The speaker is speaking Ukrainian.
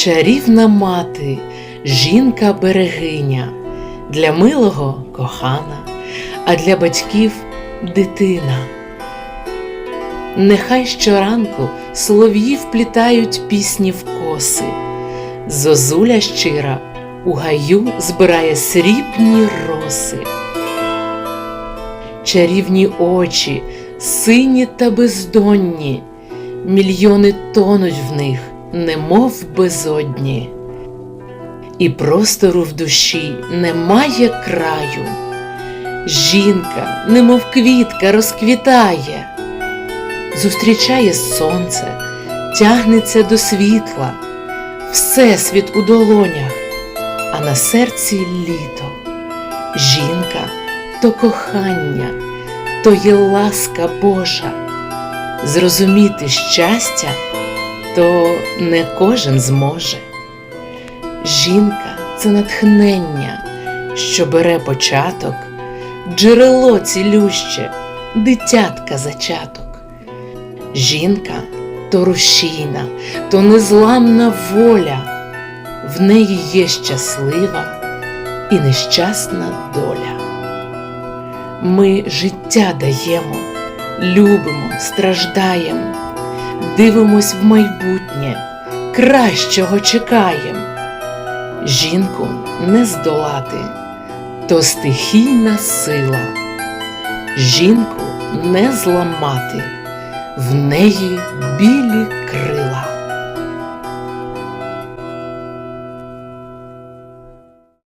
чарівна мати, жінка берегиня, для милого кохана, а для батьків дитина. Нехай щоранку солов'ї вплітають пісні в коси, зозуля щира у гаю збирає срібні роси. Чарівні очі, сині та бездонні, мільйони тонуть в них, немов безодні. І простору в душі немає краю. Жінка, немов квітка, розквітає, зустрічає сонце, тягнеться до світла, всесвіт у долонях, а на серці літо. Жінка то кохання, то є ласка Божа. Зрозуміти щастя то не кожен зможе. Жінка це натхнення, що бере початок, джерело цілюще, дитятка зачаток. Жінка то рушійна, то незламна воля, в неї є щаслива і нещасна доля. Ми життя даємо, любимо, страждаємо, дивимось в майбутнє, кращого чекаємо. Жінку не здолати, то стихійна сила. Жінку не зламати, в неї білі крила.